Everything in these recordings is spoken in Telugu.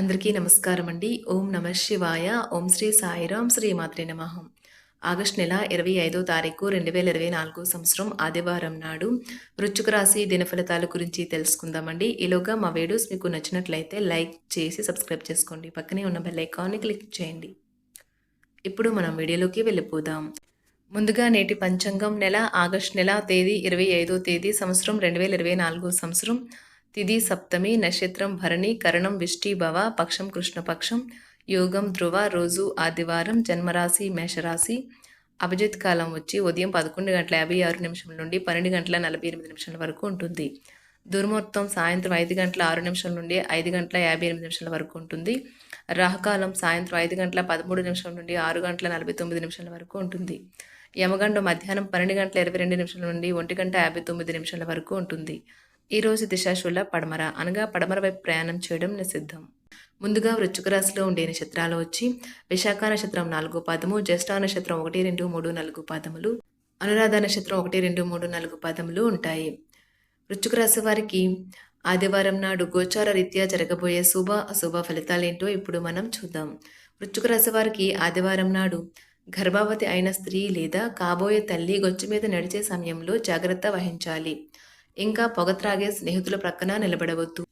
అందరికీ నమస్కారం అండి ఓం నమ శివాయ. ఓం శ్రీ సాయిరాం శ్రీ మాత్రి నమహం ఆగస్టు నెల ఇరవై ఐదో తారీఖు రెండు వేల ఇరవై నాలుగో సంవత్సరం ఆదివారం నాడు వృచ్చుక రాశి దినఫలితాల గురించి తెలుసుకుందామండి. ఈలోగా మా వీడియోస్ మీకు నచ్చినట్లయితే లైక్ చేసి సబ్స్క్రైబ్ చేసుకోండి. పక్కనే ఉన్న బెల్ ఐకాన్ని క్లిక్ చేయండి. ఇప్పుడు మనం వీడియోలోకి వెళ్ళిపోదాం. ముందుగా నేటి పంచాంగం నెల ఆగస్ట్ నెల తేదీ ఇరవై ఐదో తేదీ సంవత్సరం రెండు వేల ఇరవై నాలుగో సంవత్సరం. తిది సప్తమి నక్షత్రం భరణి కరణం విష్టిభవ పక్షం కృష్ణపక్షం యోగం ధ్రువ రోజు ఆదివారం జన్మరాశి మేషరాశి. అభిజిత్ కాలం వచ్చి ఉదయం పదకొండు గంటల యాభై ఆరు నిమిషం నుండి పన్నెండు గంటల నలభై ఎనిమిది నిమిషాల వరకు ఉంటుంది. దుర్ముహూర్తం సాయంత్రం ఐదు గంటల ఆరు నిమిషాల నుండి ఐదు గంటల యాభై ఎనిమిది నిమిషాల వరకు ఉంటుంది. రాహుకాలం సాయంత్రం ఐదు గంటల పదమూడు నిమిషాల నుండి ఆరు గంటల నలభై తొమ్మిది నిమిషాల వరకు ఉంటుంది. యమగండం మధ్యాహ్నం పన్నెండు గంటల ఇరవై రెండు నిమిషాల నుండి ఒంటి గంట యాభై తొమ్మిది నిమిషాల వరకు ఉంటుంది. ఈ రోజు దిశాశూల పడమర అనగా పడమర వైపు ప్రయాణం చేయడం నిషిద్ధం. ముందుగా వృశ్చిక రాశిలో ఉండే నక్షత్రాలు వచ్చి విశాఖ నక్షత్రం నాలుగు పాదము జ్యేష్ఠ నక్షత్రం ఒకటి రెండు మూడు నాలుగు పాదములు అనురాధ నక్షత్రం ఒకటి రెండు మూడు నాలుగు పాదములు ఉంటాయి. వృశ్చిక రాశి వారికి ఆదివారం నాడు గోచార రీత్యా జరగబోయే శుభ అశుభ ఫలితాలేంటో ఇప్పుడు మనం చూద్దాం. వృశ్చిక రాశి వారికి ఆదివారం నాడు గర్భవతి అయిన స్త్రీ లేదా కాబోయే తల్లి గొచ్చు మీద నడిచే సమయంలో జాగ్రత్త వహించాలి. ఇంకా పొగ త్రాగే స్నేహితుల ప్రక్కన నిలబడవద్దు.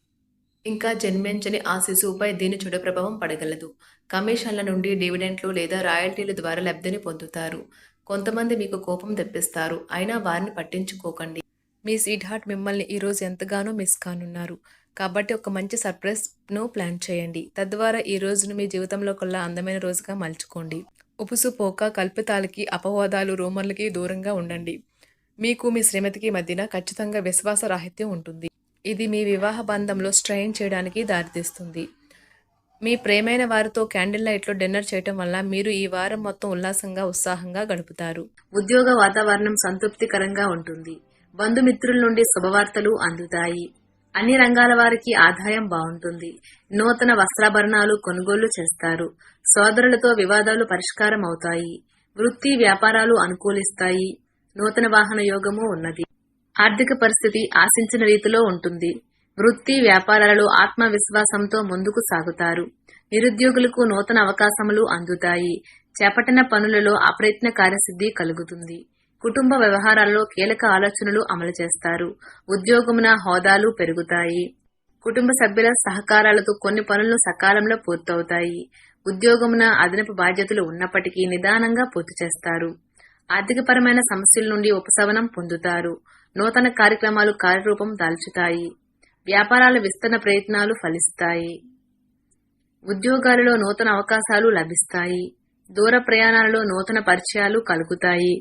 ఇంకా జన్మించని ఆ శిశువుపై దీని చెడు ప్రభావం పడగలదు. కమిషన్ల నుండి డివిడెంట్లు లేదా రాయల్టీల ద్వారా లబ్ధిని పొందుతారు. కొంతమంది మీకు కోపం తెప్పిస్తారు. అయినా వారిని పట్టించుకోకండి. మీ స్వీట్ హార్ట్ మిమ్మల్ని ఈరోజు ఎంతగానో మిస్ కానున్నారు. కాబట్టి ఒక మంచి సర్ప్రైజ్ను ప్లాన్ చేయండి. తద్వారా ఈ రోజును మీ జీవితంలో కల్లా అందమైన రోజుగా మలుచుకోండి. ఉపుసు పోక కల్పితాలకి అపవాదాలు రూమర్లకి దూరంగా ఉండండి. మీకు మీ శ్రీమతికి మధ్యన ఖచ్చితంగా విశ్వాస రాహిత్యం ఉంటుంది. ఇది మీ వివాహ బంధంలో స్ట్రెయిన్ చేయడానికి దారితీస్తుంది. మీ ప్రేమైన వారితో క్యాండిల్ లైట్లో డిన్నర్ చేయటం వల్ల మీరు ఈ వారం మొత్తం ఉల్లాసంగా ఉత్సాహంగా గడుపుతారు. ఉద్యోగ వాతావరణం సంతృప్తికరంగా ఉంటుంది. బంధుమిత్రుల నుండి శుభవార్తలు అందుతాయి. అన్ని రంగాల వారికి ఆదాయం బాగుంటుంది. నూతన వస్త్రాభరణాలు కొనుగోలు చేస్తారు. సోదరులతో వివాదాలు పరిష్కారం అవుతాయి వృత్తి వ్యాపారాలు అనుకూలిస్తాయి. నూతన వాహన యోగము ఉన్నది. ఆర్థిక పరిస్థితి ఆశించిన రీతిలో ఉంటుంది. వృత్తి వ్యాపారాలలో ఆత్మవిశ్వాసంతో ముందుకు సాగుతారు. నిరుద్యోగులకు నూతన అవకాశములు అందుతాయి. చేపట్టిన పనులలో అప్రయత్న కార్యసిద్ధి కలుగుతుంది. కుటుంబ వ్యవహారాల్లో కీలక ఆలోచనలు అమలు చేస్తారు. ఉద్యోగమున హోదాలు పెరుగుతాయి. కుటుంబ సభ్యుల సహకారాలతో కొన్ని పనులు సకాలంలో పూర్తవుతాయి. ఉద్యోగమున అదనపు బాధ్యతలు ఉన్నప్పటికీ నిదానంగా పూర్తి చేస్తారు. ఆర్థికపరమైన సమస్యల నుండి ఉపశమనం పొందుతారు. నూతన కార్యక్రమాలు కార్యరూపం దాల్చుతాయి. వ్యాపారాల విస్తరణ ప్రయత్నాలు ఫలిస్తాయి. ఉద్యోగాలలో నూతన అవకాశాలు లభిస్తాయి. దూర ప్రయాణాలలో నూతన పరిచయాలు కలుగుతాయి.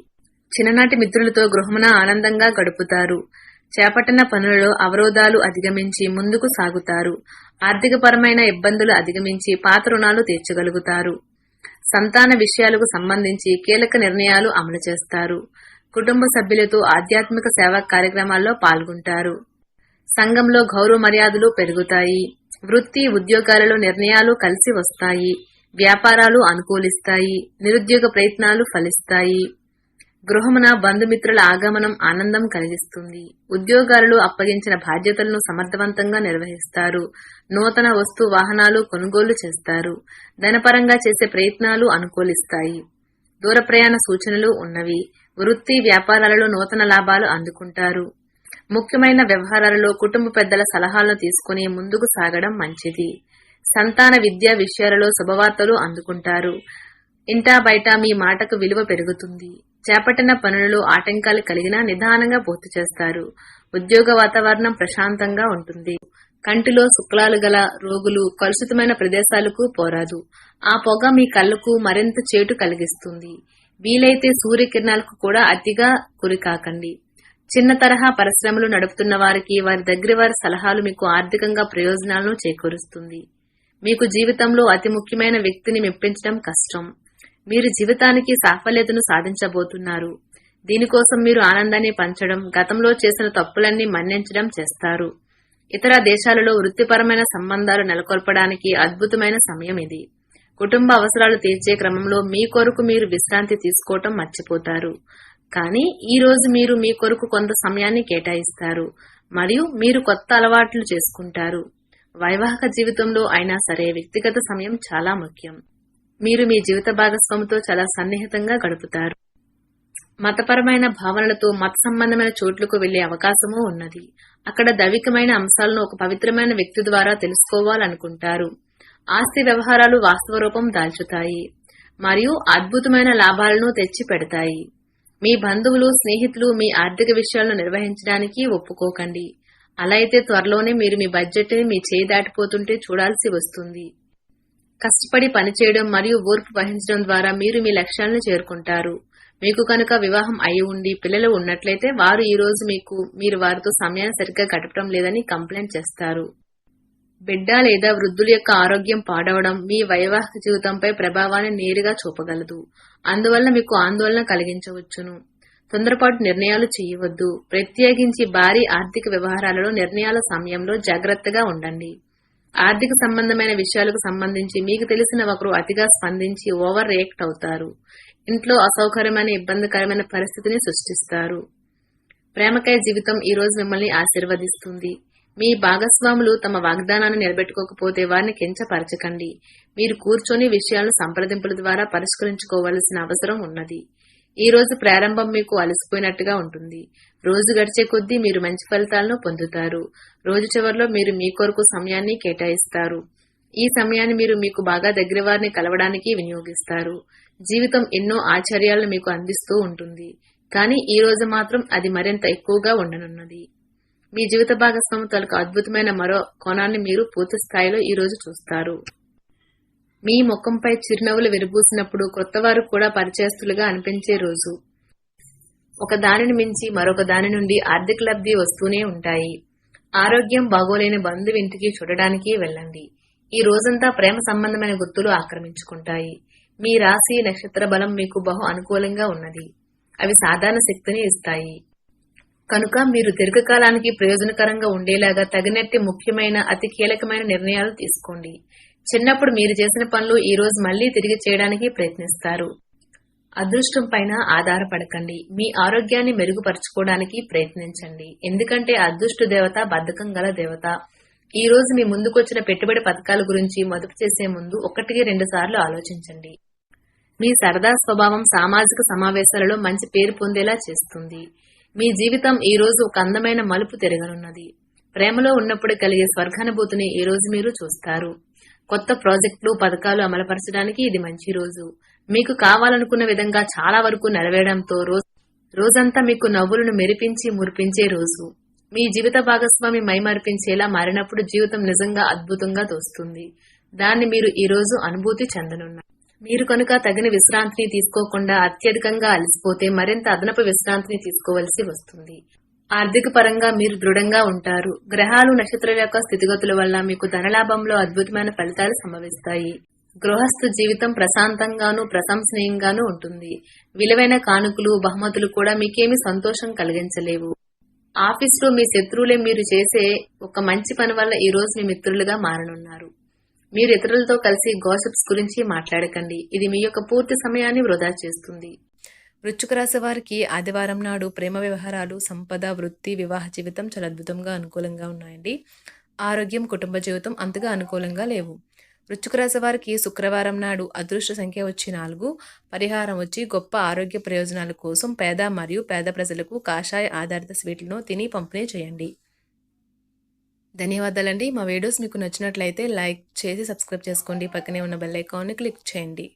చిన్ననాటి మిత్రులతో గృహమున ఆనందంగా గడుపుతారు. చేపట్టిన పనులలో అవరోధాలు అధిగమించి ముందుకు సాగుతారు. ఆర్థికపరమైన ఇబ్బందులు అధిగమించి పాత రుణాలు తీర్చగలుగుతారు. సంతాన విషయాలకు సంబంధించి కీలక నిర్ణయాలు అమలు చేస్తారు. కుటుంబ సభ్యులతో ఆధ్యాత్మిక సేవా కార్యక్రమాల్లో పాల్గొంటారు. సంఘంలో గౌరవ మర్యాదలు పెరుగుతాయి. వృత్తి ఉద్యోగాలలో నిర్ణయాలు కలిసి వస్తాయి. వ్యాపారాలు అనుకూలిస్తాయి. నిరుద్యోగ ప్రయత్నాలు ఫలిస్తాయి. గృహమున బంధుమిత్రుల ఆగమనం ఆనందం కలిగిస్తుంది. ఉద్యోగాలలో అప్పగించిన బాధ్యతలను సమర్థవంతంగా నిర్వహిస్తారు. నూతన వస్తు వాహనాలు కొనుగోలు చేస్తారు. ధనపరంగా చేసే ప్రయత్నాలు అనుకూలిస్తాయి. దూర ప్రయాణ సూచనలు ఉన్నవి. వృత్తి వ్యాపారాలలో నూతన లాభాలు అందుకుంటారు. ముఖ్యమైన వ్యవహారాలలో కుటుంబ పెద్దల సలహాలను తీసుకుని ముందుకు సాగడం మంచిది. సంతాన విద్యా విషయాలలో శుభవార్తలు అందుకుంటారు. ఇంటా బయట మీ మాటకు విలువ పెరుగుతుంది. చేపట్టిన పనులలో ఆటంకాలు కలిగినా నిదానంగా పూర్తి చేస్తారు. ఉద్యోగ వాతావరణం ప్రశాంతంగా ఉంటుంది. కంటిలో శుక్లాలు గల రోగులు కలుషితమైన ప్రదేశాలకు పోరాదు. ఆ పొగ మీ కళ్ళకు మరింత చేటు కలిగిస్తుంది. వీలైతే సూర్యకిరణాలకు కూడా అతిగా గురికాకండి చిన్న తరహా పరిశ్రమలు నడుపుతున్న వారికి వారి దగ్గర వారి సలహాలు మీకు ఆర్థికంగా ప్రయోజనాలను చేకూరుస్తుంది. మీకు జీవితంలో అతి ముఖ్యమైన వ్యక్తిని మెప్పించడం కష్టం. మీరు జీవితానికి సాఫల్యతను సాధించబోతున్నారు. దీనికోసం మీరు ఆనందాన్ని పంచడం గతంలో చేసిన తప్పులన్నీ మన్నించడం చేస్తారు. ఇతర దేశాలలో వృత్తిపరమైన సంబంధాలు నెలకొల్పడానికి అద్భుతమైన సమయం ఇది. కుటుంబ అవసరాలు తీర్చే క్రమంలో మీ కొరకు మీరు విశ్రాంతి తీసుకోవటం మర్చిపోతారు. కానీ ఈ రోజు మీరు మీ కొరకు కొంత సమయాన్ని కేటాయిస్తారు. మరియు మీరు కొత్త అలవాట్లు చేసుకుంటారు. వైవాహిక జీవితంలో అయినా సరే వ్యక్తిగత సమయం చాలా ముఖ్యం. మీరు మీ జీవిత భాగస్వామితో చాలా సన్నిహితంగా గడుపుతారు. మతపరమైన భావనలతో మత సంబంధమైన చోట్లకు వెళ్ళే అవకాశమూ ఉన్నది. అక్కడ దైవికమైన అంశాలను ఒక పవిత్రమైన వ్యక్తి ద్వారా తెలుసుకోవాలనుకుంటారు. ఆస్తి వ్యవహారాలు వాస్తవ రూపం దాల్చుతాయి. మరియు అద్భుతమైన లాభాలను తెచ్చి పెడతాయి మీ బంధువులు స్నేహితులు మీ ఆర్థిక విషయాలను నిర్వహించడానికి ఒప్పుకోకండి. అలా అయితే త్వరలోనే మీరు మీ బడ్జెట్ని మీ చేయి దాటిపోతుంటే చూడాల్సి వస్తుంది. కష్టపడి పనిచేయడం మరియు ఓర్పు వహించడం ద్వారా మీరు మీ లక్ష్యాలను చేరుకుంటారు. మీకు కనుక వివాహం అయి ఉండి పిల్లలు ఉన్నట్లయితే వారు ఈ రోజు మీకు మీరు వారితో సమయాన్ని సరిగ్గా గడపడం లేదని కంప్లైంట్ చేస్తారు. బిడ్డ లేదా వృద్ధుల యొక్క ఆరోగ్యం పాడవడం మీ వైవాహిక జీవితంపై ప్రభావాన్ని నేరుగా చూపగలదు. అందువల్ల మీకు ఆందోళన కలిగించవచ్చును. తొందరపాటు నిర్ణయాలు చేయవద్దు. ప్రత్యేకించి భారీ ఆర్థిక వ్యవహారాలలో నిర్ణయాల సమయంలో జాగ్రత్తగా ఉండండి. ఆర్థిక సంబంధమైన విషయాలకు సంబంధించి మీకు తెలిసిన ఒకరు అతిగా స్పందించి ఓవర్ రియాక్ట్ అవుతారు. ఇంట్లో అసౌకర్యమైన ఇబ్బందికరమైన పరిస్థితిని సృష్టిస్తారు. ప్రేమకాయ జీవితం ఈ రోజు మిమ్మల్ని ఆశీర్వదిస్తుంది. మీ భాగస్వాములు తమ వాగ్దానాన్ని నిలబెట్టుకోకపోతే వారిని కించపరచకండి. మీరు కూర్చొని విషయాలను సంప్రదింపుల ద్వారా పరిష్కరించుకోవలసిన అవసరం ఉన్నది. ఈ రోజు ప్రారంభం మీకు అలసిపోయినట్టుగా ఉంటుంది. రోజు గడిచే కొద్దీ మీరు మంచి ఫలితాలను పొందుతారు. రోజు చివరిలో మీరు మీ కొరకు సమయాన్ని కేటాయిస్తారు. ఈ సమయాన్ని మీరు మీకు బాగా దగ్గర వారిని కలవడానికి వినియోగిస్తారు. జీవితం ఎన్నో ఆశ్చర్యాలను మీకు అందిస్తూ ఉంటుంది. కానీ ఈ రోజు మాత్రం అది మరింత ఎక్కువగా ఉండనున్నది. మీ జీవిత భాగస్వామి తాలూకు అద్భుతమైన మరో కోణాన్ని మీరు పూర్తి స్థాయిలో ఈ రోజు చూస్తారు. మీ ముఖంపై చిరునవ్వులు విరబూసినప్పుడు కొత్తవారు కూడా పరిచయస్తులుగా అనిపించే రోజు. ఒక దానిని మించి మరొక దాని నుండి ఆర్థిక లబ్ధి వస్తూనే ఉంటాయి. ఆరోగ్యం బాగోలేని బంధువు ఇంటికి చూడడానికి వెళ్ళండి. ఈ రోజంతా ప్రేమ సంబంధమైన గుర్తులు ఆక్రమించుకుంటాయి. మీ రాశి నక్షత్ర బలం మీకు బహు అనుకూలంగా ఉన్నది. అవి సాధారణ శక్తిని ఇస్తాయి. కనుక మీరు దీర్ఘకాలానికి ప్రయోజనకరంగా ఉండేలాగా తగినట్టి ముఖ్యమైన అతి కీలకమైన నిర్ణయాలు తీసుకోండి. చిన్నప్పుడు మీరు చేసిన పనులు ఈ రోజు మళ్ళీ తిరిగి చేయడానికి ప్రయత్నిస్తారు. అదృష్టం పైన ఆధారపడకండి. మీ ఆరోగ్యాన్ని మెరుగుపరచుకోవడానికి ప్రయత్నించండి. ఎందుకంటే అదృష్ట దేవత బద్ధకం గల దేవత. ఈ రోజు మీ ముందుకొచ్చిన పెట్టుబడి పథకాల గురించి మదుపు చేసే ముందు ఒకటికి రెండు సార్లు ఆలోచించండి. మీ సరదా స్వభావం సామాజిక సమావేశాలలో మంచి పేరు పొందేలా చేస్తుంది. మీ జీవితం ఈ రోజు ఒక అందమైన మలుపు తిరగనున్నది. ప్రేమలో ఉన్నప్పుడు కలిగే స్వర్గానుభూతిని ఈ రోజు మీరు చూస్తారు. కొత్త ప్రాజెక్టులు పథకాలు అమలుపరచడానికి ఇది మంచి రోజు. మీకు కావాలనుకున్న విధంగా చాలా వరకు నెరవేయడంతో రోజు రోజంతా మీకు నవ్వులను మెరిపించి మురిపించే రోజు. మీ జీవిత భాగస్వామి మైమర్పించేలా మారినప్పుడు జీవితం నిజంగా అద్భుతంగా తోస్తుంది. దాన్ని మీరు ఈ రోజు అనుభూతి చెందనున్నారు. మీరు కనుక తగిన విశ్రాంతిని తీసుకోకుండా అత్యధికంగా అలసిపోతే మరింత అదనపు విశ్రాంతిని తీసుకోవలసి వస్తుంది. ఆర్థిక పరంగా మీరు దృఢంగా ఉంటారు. గ్రహాలు నక్షత్రాల యొక్క స్థితిగతుల వల్ల మీకు ధనలాభంలో అద్భుతమైన ఫలితాలు సంభవిస్తాయి. గృహస్థ జీవితం ప్రశాంతంగాను ప్రశంసనీయంగాను ఉంటుంది. విలువైన కానుకలు బహుమతులు కూడా మీకేమీ సంతోషం కలిగించలేవు. ఆఫీస్లో మీ శత్రువులే మీరు చేసే ఒక మంచి పని వల్ల ఈ రోజు మీ మిత్రులుగా మారనున్నారు. మీరు ఇతరులతో కలిసి గాసిప్స్ గురించి మాట్లాడకండి. ఇది మీ యొక్క పూర్తి సమయాన్ని వృధా చేస్తుంది. వృశ్చిక రాశి వారికి ఆదివారం నాడు ప్రేమ వ్యవహారాలు సంపద వృత్తి వివాహ జీవితం చాలా అద్భుతంగా అనుకూలంగా ఉన్నాయండి. ఆరోగ్యం కుటుంబ జీవితం అంతగా అనుకూలంగా లేవు. వృశ్చిక రాశి వారికి శుక్రవారం నాడు అదృష్ట సంఖ్య వచ్చి నాలుగు. పరిహారం వచ్చి గొప్ప ఆరోగ్య ప్రయోజనాల కోసం పేద మరియు పేద ప్రజలకు కాషాయ ఆధారిత స్వీట్లను తిని పంపిణీ చేయండి. ధన్యవాదాలండి. మా వీడియోస్ మీకు నచ్చినట్లయితే లైక్ చేసి సబ్స్క్రైబ్ చేసుకోండి. పక్కనే ఉన్న బెల్ ఐకాన్ని క్లిక్ చేయండి.